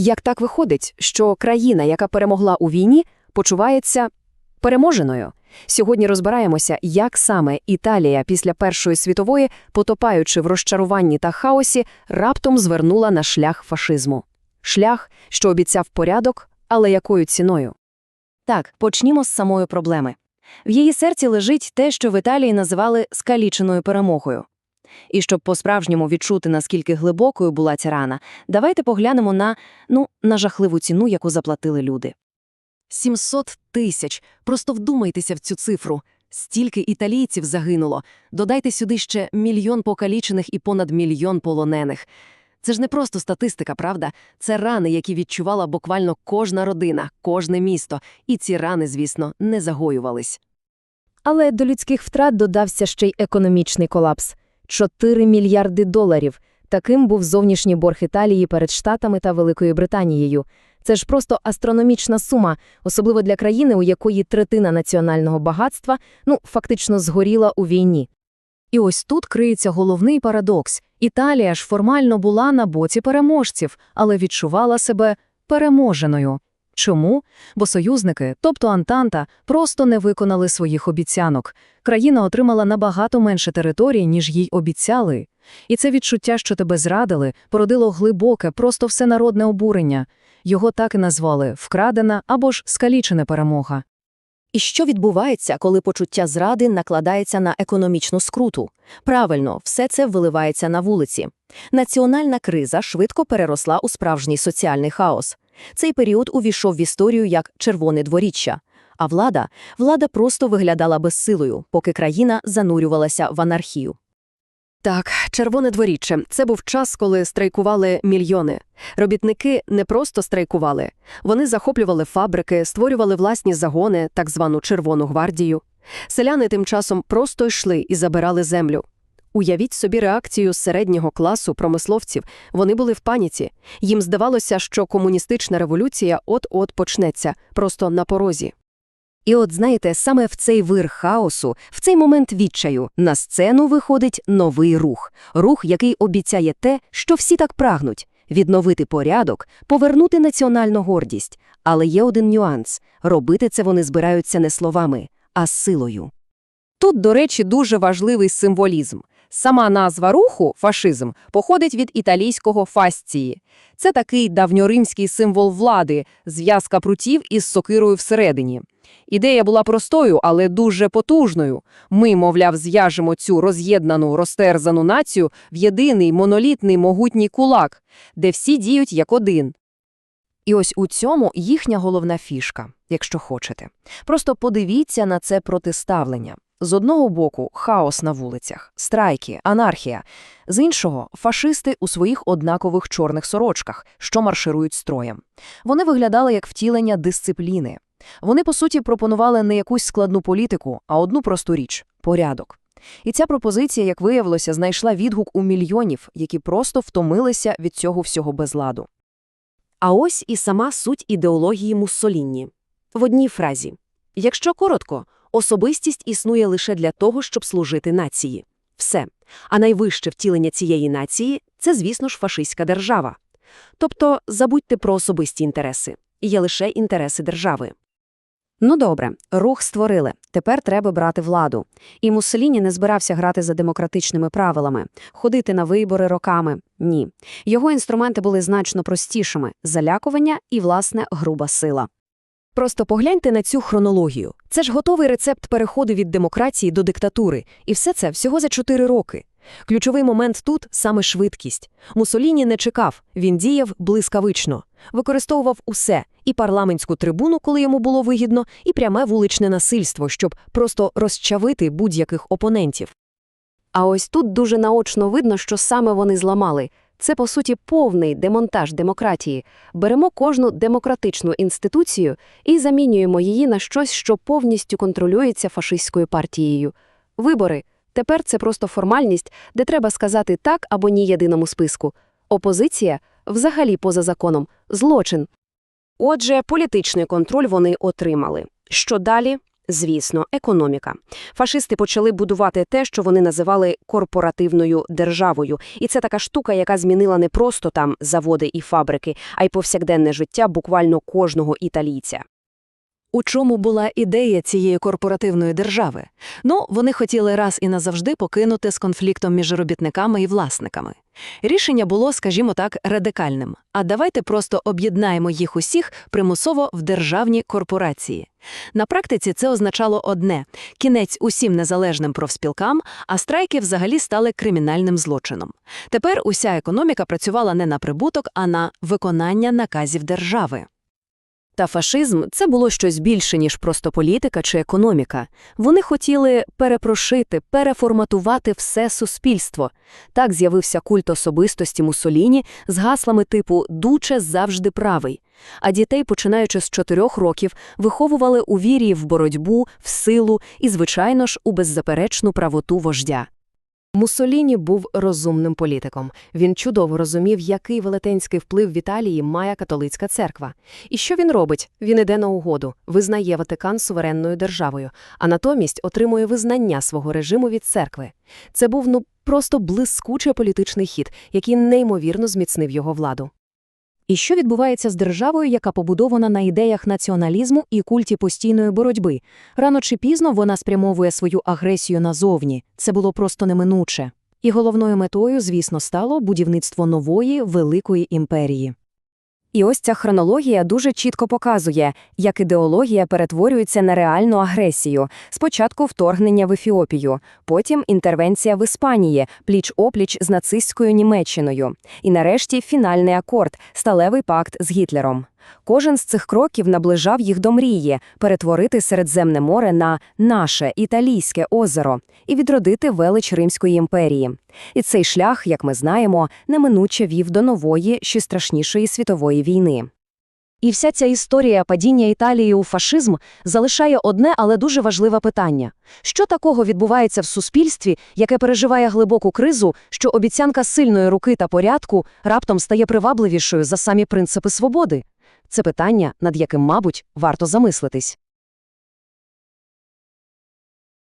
Як так виходить, що країна, яка перемогла у війні, почувається переможеною? Сьогодні розбираємося, як саме Італія після Першої світової, потопаючи в розчаруванні та хаосі, раптом звернула на шлях фашизму. Шлях, що обіцяв порядок, але якою ціною? Так, почнімо з самої проблеми. В її серці лежить те, що в Італії називали скаліченою перемогою. І щоб по-справжньому відчути, наскільки глибокою була ця рана, давайте поглянемо на, ну, на жахливу ціну, яку заплатили люди. 700 тисяч. Просто вдумайтеся в цю цифру. Стільки італійців загинуло. Додайте сюди ще мільйон покалічених і понад мільйон полонених. Це ж не просто статистика, правда? Це рани, які відчувала буквально кожна родина, кожне місто. І ці рани, звісно, не загоювались. Але до людських втрат додався ще й економічний колапс – 4 мільярди доларів. Таким був зовнішній борг Італії перед Штатами та Великою Британією. Це ж просто астрономічна сума, особливо для країни, у якої третина національного багатства, ну, фактично згоріла у війні. І ось тут криється головний парадокс. Італія ж формально була на боці переможців, але відчувала себе переможеною. Чому? Бо союзники, тобто Антанта, просто не виконали своїх обіцянок. Країна отримала набагато менше територій, ніж їй обіцяли. І це відчуття, що тебе зрадили, породило глибоке, просто всенародне обурення. Його так і назвали «вкрадена» або ж «скалічена перемога». І що відбувається, коли почуття зради накладається на економічну скруту? Правильно, все це виливається на вулиці. Національна криза швидко переросла у справжній соціальний хаос. Цей період увійшов в історію як червоне дворіччя. А влада, влада просто виглядала безсилою, поки країна занурювалася в анархію. Так, червоне дворіччя – це був час, коли страйкували мільйони. Робітники не просто страйкували. Вони захоплювали фабрики, створювали власні загони, так звану Червону гвардію. Селяни тим часом просто йшли і забирали землю. Уявіть собі реакцію середнього класу промисловців. Вони були в паніці. Їм здавалося, що комуністична революція от-от почнеться, просто на порозі. І от знаєте, саме в цей вир хаосу, в цей момент відчаю, на сцену виходить новий рух. Рух, який обіцяє те, що всі так прагнуть – відновити порядок, повернути національну гордість. Але є один нюанс – робити це вони збираються не словами, а силою. Тут, до речі, дуже важливий символізм. Сама назва руху, фашизм, походить від італійського фасції. Це такий давньоримський символ влади, зв'язка прутів із сокирою всередині. Ідея була простою, але дуже потужною. Ми, мовляв, зв'яжемо цю роз'єднану, розтерзану націю в єдиний монолітний могутній кулак, де всі діють як один. І ось у цьому їхня головна фішка, якщо хочете. Просто подивіться на це протиставлення. З одного боку хаос на вулицях, страйки, анархія. З іншого фашисти у своїх однакових чорних сорочках, що марширують строєм. Вони виглядали як втілення дисципліни. Вони, по суті, пропонували не якусь складну політику, а одну просту річ порядок. І ця пропозиція, як виявилося, знайшла відгук у мільйонів, які просто втомилися від цього всього безладу. А ось і сама суть ідеології Муссолінні. В одній фразі. Якщо коротко, особистість існує лише для того, щоб служити нації. Все. А найвище втілення цієї нації – це, звісно ж, фашистська держава. Тобто забудьте про особисті інтереси. Є лише інтереси держави. Ну добре, рух створили. Тепер треба брати владу. І Муссоліні не збирався грати за демократичними правилами, ходити на вибори роками. Ні. Його інструменти були значно простішими – залякування і, власне, груба сила. Просто погляньте на цю хронологію. Це ж готовий рецепт переходу від демократії до диктатури. І все це всього за чотири роки. Ключовий момент тут – саме швидкість. Мусоліні не чекав, він діяв блискавично. Використовував усе – і парламентську трибуну, коли йому було вигідно, і пряме вуличне насильство, щоб просто розчавити будь-яких опонентів. А ось тут дуже наочно видно, що саме вони зламали. Це, по суті, повний демонтаж демократії. Беремо кожну демократичну інституцію і замінюємо її на щось, що повністю контролюється фашистською партією. Вибори – Тепер це просто формальність, де треба сказати так або ні єдиному списку. Опозиція взагалі поза законом, злочин. Отже, політичний контроль вони отримали. Що далі? Звісно, економіка. Фашисти почали будувати те, що вони називали корпоративною державою. І це така штука, яка змінила не просто там заводи і фабрики, а й повсякденне життя буквально кожного італійця. У чому була ідея цієї корпоративної держави? Ну, вони хотіли раз і назавжди покинути з конфліктом між робітниками і власниками. Рішення було, скажімо так, радикальним. А давайте просто об'єднаємо їх усіх примусово в державні корпорації. На практиці це означало одне – кінець усім незалежним профспілкам, а страйки взагалі стали кримінальним злочином. Тепер уся економіка працювала не на прибуток, а на виконання наказів держави. Та фашизм – це було щось більше, ніж просто політика чи економіка. Вони хотіли перепрошити, переформатувати все суспільство. Так з'явився культ особистості Муссоліні з гаслами типу «Дуче завжди правий». А дітей, починаючи з чотирьох років, виховували у вірі в боротьбу, в силу і, звичайно ж, у беззаперечну правоту вождя. Муссоліні був розумним політиком. Він чудово розумів, який велетенський вплив в Італії має католицька церква. І що він робить? Він іде на угоду, визнає Ватикан суверенною державою, а натомість отримує визнання свого режиму від церкви. Це був ну просто блискучий політичний хід, який неймовірно зміцнив його владу. І що відбувається з державою, яка побудована на ідеях націоналізму і культі постійної боротьби? Рано чи пізно вона спрямовує свою агресію назовні. Це було просто неминуче. І головною метою, звісно, стало будівництво нової великої імперії. І ось ця хронологія дуже чітко показує, як ідеологія перетворюється на реальну агресію. Спочатку вторгнення в Ефіопію, потім інтервенція в Іспанії, пліч-опліч з нацистською Німеччиною. І нарешті фінальний акорд – сталевий пакт з Гітлером. Кожен з цих кроків наближав їх до мрії – перетворити Середземне море на наше італійське озеро і відродити велич Римської імперії. І цей шлях, як ми знаємо, неминуче вів до нової, ще страшнішої світової війни. І вся ця історія падіння Італії у фашизм залишає одне, але дуже важливе питання. Що такого відбувається в суспільстві, яке переживає глибоку кризу, що обіцянка сильної руки та порядку раптом стає привабливішою за самі принципи свободи? Це питання, над яким, мабуть, варто замислитись.